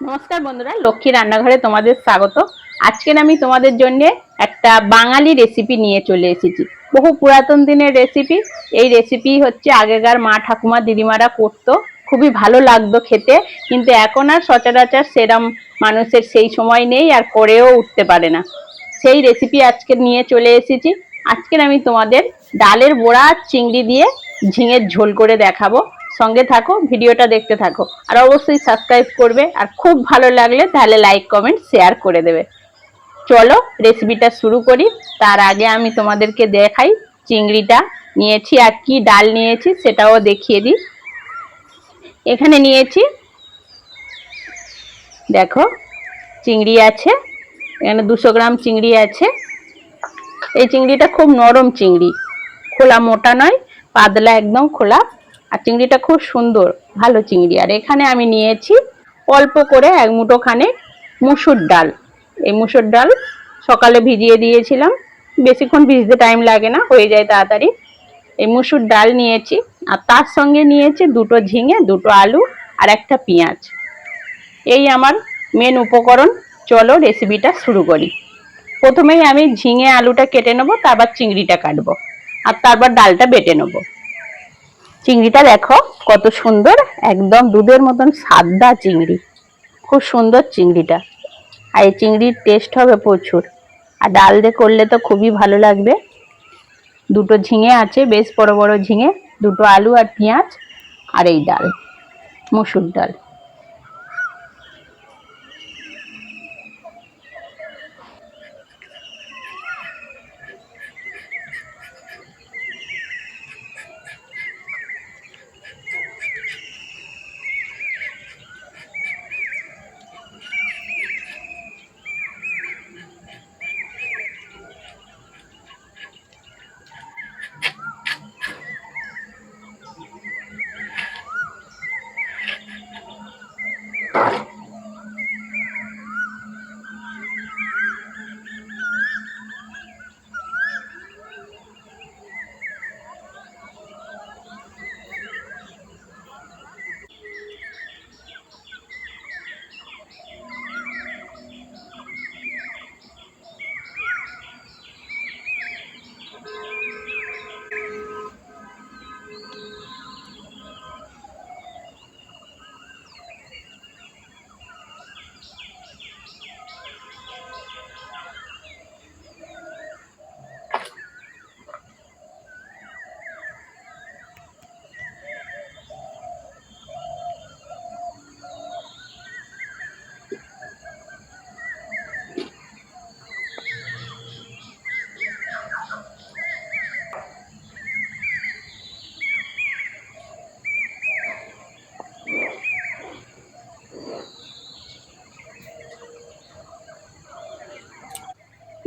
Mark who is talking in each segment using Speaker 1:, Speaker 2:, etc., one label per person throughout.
Speaker 1: নমস্কার বন্ধুরা, লক্ষ্মী রান্নাঘরে তোমাদের স্বাগত। আজকের আমি তোমাদের জন্য একটা বাঙালি রেসিপি নিয়ে চলে এসেছি। বহু পুরাতন দিনের রেসিপি এই রেসিপি হচ্ছে আগেকার মা ঠাকুমা দিদিমারা করতো। খুবই ভালো লাগতো খেতে, কিন্তু এখন আর সচরাচর সেরম মানুষের সেই সময় নেই আর করেও উঠতে পারে না। সেই রেসিপি আজকে নিয়ে চলে এসেছি। আজকের আমি তোমাদের ডালের বড়া চিংড়ি দিয়ে ঝিঙের ঝোল করে দেখাবো। সঙ্গে থাকো, ভিডিওটা দেখতে থাকো। আর অবশ্যই সাবস্ক্রাইব করবে। আর খুব ভালো লাগলে তাহলে লাইক কমেন্ট শেয়ার করে দেবে। চলো রেসিপিটা শুরু করি। তার আগে আমি তোমাদেরকে দেখাই চিংড়িটা। নিয়েছি আর কি ডাল নিয়েছি সেটাও দেখিয়ে দিই। এখানে নিয়েছি, দেখো, চিংড়ি আছে। এখানে দুশো গ্রাম চিংড়ি আছে। এই চিংড়িটা খুব নরম চিংড়ি। খোলা মোটা নয়, পাতলা একদম খোলা। আর চিংড়িটা খুব সুন্দর, ভালো চিংড়ি। আর এখানে আমি নিয়েছি অল্প করে এক মুঠো খানে মুসুর ডাল। এই মুসুর ডাল সকালে ভিজিয়ে দিয়েছিলাম, বেশিক্ষণ ভিজতে টাইম লাগে না, হয়ে যায় তাড়াতাড়ি। এই মুসুর ডাল নিয়েছি, আর তার সঙ্গে নিয়েছি দুটো ঝিঙে, দুটো আলু আর একটা পেঁয়াজ। এই আমার মেন উপকরণ, চলো রেসিপিটা শুরু করি। প্রথমেই আমি ঝিঙে আলুটা কেটে নেব, তারপর চিংড়িটা কাটবো, আর তারপর ডালটা বেটে নেব। চিংড়িটা দেখো কত সুন্দর, একদম দুধের মতন সাদা চিংড়ি। খুব সুন্দর চিংড়িটা। আর এই চিংড়ির টেস্ট হবে প্রচুর। আর ডাল দিয়ে করলে তো খুবই ভালো লাগবে। দুটো ঝিঙে আছে, বেশ বড় বড় ঝিঙে, দুটো আলু আর পেঁয়াজ আর এই ডাল, মুসুর ডাল।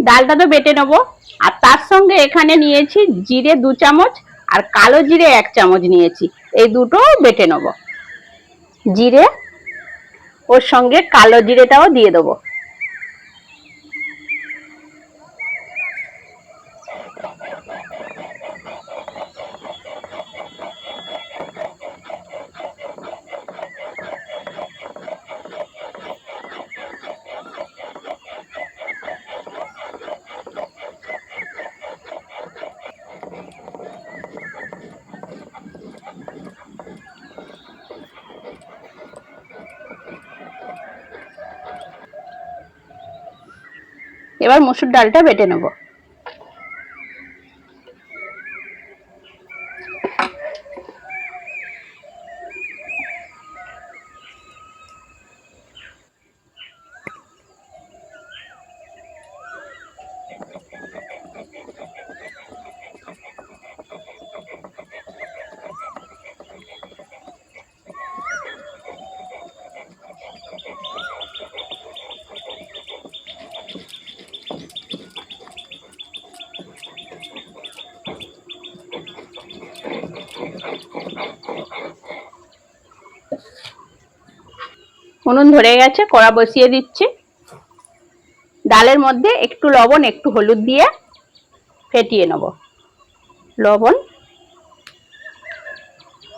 Speaker 1: ডালটা তো বেটে নেব। আর তার সঙ্গে এখানে নিয়েছি জিরে দু চামচ আর কালো জিরে এক চামচ নিয়েছি। এই দুটো বেটে নেব। জিরে, ওর সঙ্গে কালো জিরেটাও দিয়ে দেবো। এবার মসুর ডালটা বেটে নেব। উনুন ধরে গেছে, কড়া বসিয়ে দিচ্ছি। ডালের মধ্যে একটু লবণ, একটু হলুদ দিয়ে ফেটিয়ে নেব। লবণ,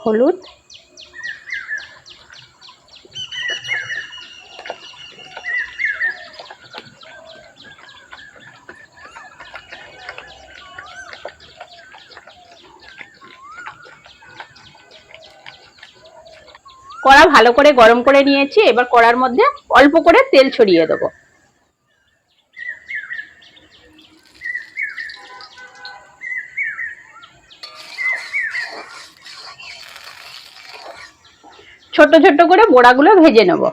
Speaker 1: হলুদ কড়া ভালো করে গরম করে নিয়েছি, এবার কড়ার মধ্যে অল্প করে তেল ছড়িয়ে দেবো। ছোট ছোট করে বড়াগুলো ভেজে নেব।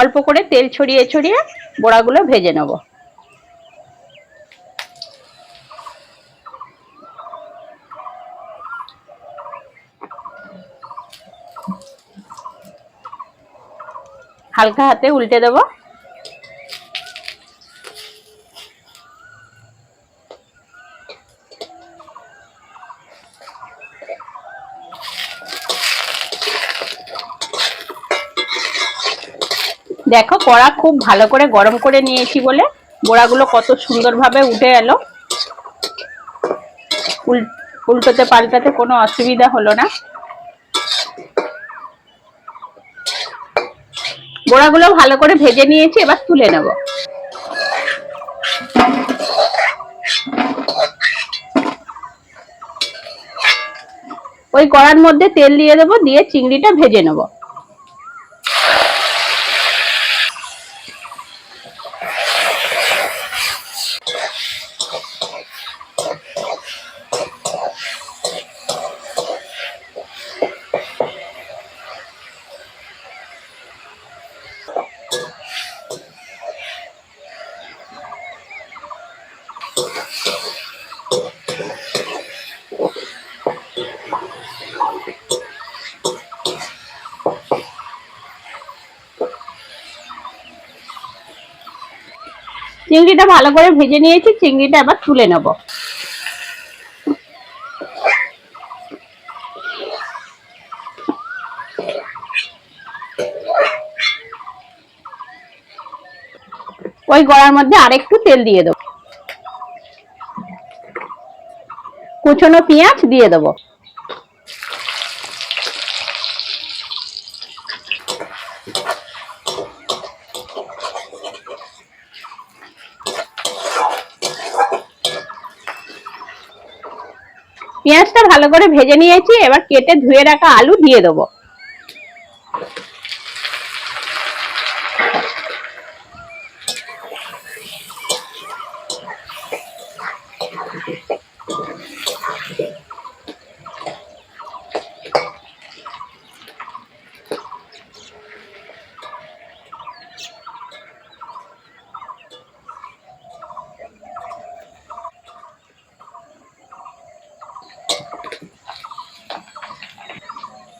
Speaker 1: অল্প করে তেল ছড়িয়ে ছড়িয়ে বড়াগুলো ভেজে নেব। হালকা হাতে উল্টে দেবো। দেখো, কড়া খুব ভালো করে গরম করে নিয়েছি বলে বড়াগুলো কত সুন্দরভাবে উঠে এলো। উল- উল্টোতে পাল্টাতে কোনো অসুবিধা হলো না। বড়াগুলো ভালো করে ভেজে নিয়েছি, এবার তুলে নেব। ওই কড়ার মধ্যে তেল দিয়ে দেবো, দিয়ে চিংড়িটা ভেজে নেব। চিংড়িটা ভালো করে ভেজে নিয়েছি, চিংড়িটা এবার তুলে নেব। ওই গড়ার মধ্যে আরেকটু তেল দিয়ে দেবো। কুচনো পেঁয়াজ দিয়ে দেবো। পেঁয়াজটা ভালো করে ভেজে নিয়েছি এবার কেটে ধুয়ে রাখা আলু দিয়ে দেবো।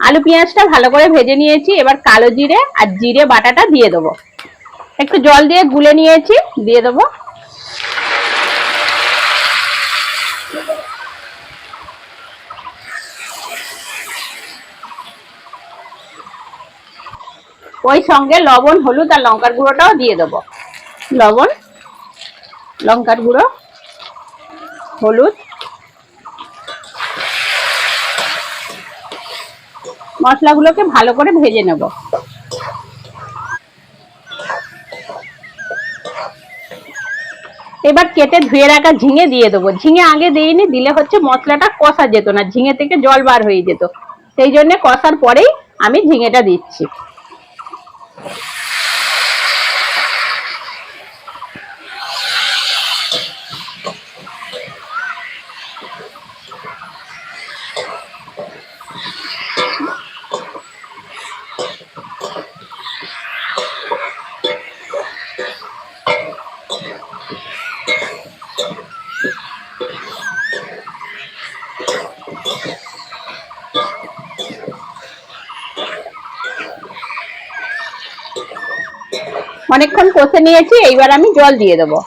Speaker 1: আলু পেঁয়াজটা ভালো করে ভেজে নিয়েছি, এবার কালো জিরে আর জিরে বাটাটা দিয়ে দেবো। একটু জল দিয়ে গুলে নিয়েছি, দিয়ে দেবো। ওই সঙ্গে লবণ, হলুদ আর লঙ্কার গুঁড়োটাও দিয়ে দেবো। লবণ, লঙ্কার গুঁড়ো, হলুদ মশলাগুলোকে ভালো করে ভেজে নেব। এবার কেটে ধুয়ে রাখা ঝিঙে দিয়ে দেবো। ঝিঙে আগে দিইনি, দিলে হচ্ছে মশলাটা কষা যেত না, ঝিঙে থেকে জল বার হয়ে যেত। সেই জন্য কষার পরেই আমি ঝিঙেটা দিচ্ছি। অনেকক্ষণ কষে নিয়েছি এইবার আমি জল দিয়ে দেবো।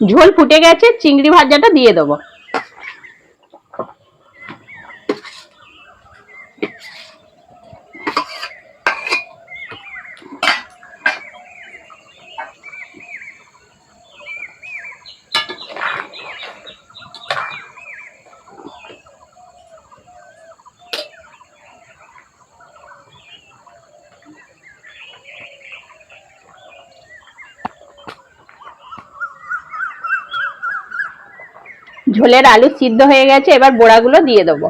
Speaker 1: ঝোল ফুটে গেছে চিংড়ি ভাজাটা দিয়ে দেবো। ঝোলের আলু সিদ্ধ হয়ে গেছে, এবার বড়াগুলো দিয়ে দেবো।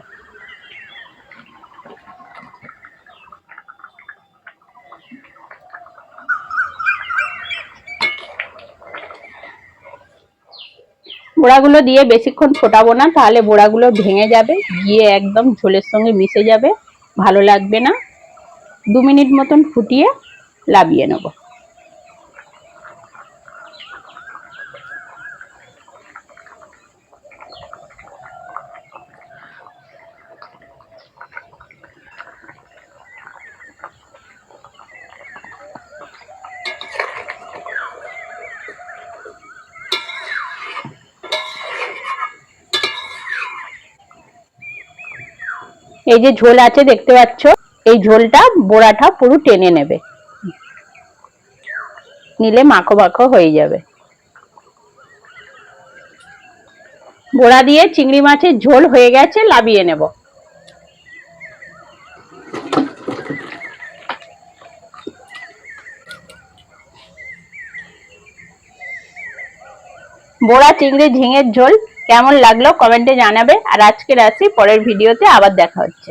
Speaker 1: বড়াগুলো দিয়ে বেশিক্ষণ ফোটাবো না, তাহলে বড়াগুলো ভেঙে যাবে, গিয়ে একদম ঝোলের সঙ্গে মিশে যাবে, ভালো লাগবে না। দু মিনিট মতন ফুটিয়ে লাবিয়ে নেব। এই যে ঝোল আছে, দেখতে পাচ্ছ? এই ঝোলটা বোড়াটা পুরো টেনে নেবে। নিলে মাখো মাখো হয়ে যাবে। বোড়া দিয়ে চিংড়ি মাছের ঝোল হয়ে গেছে লাবিয়ে নেব। বোড়া, চিংড়ি, ঝিঙের ঝোল কেমন লাগল কমেন্টে জানাবে। আর আজকের আসি পরের ভিডিওতে আবার দেখা হচ্ছে।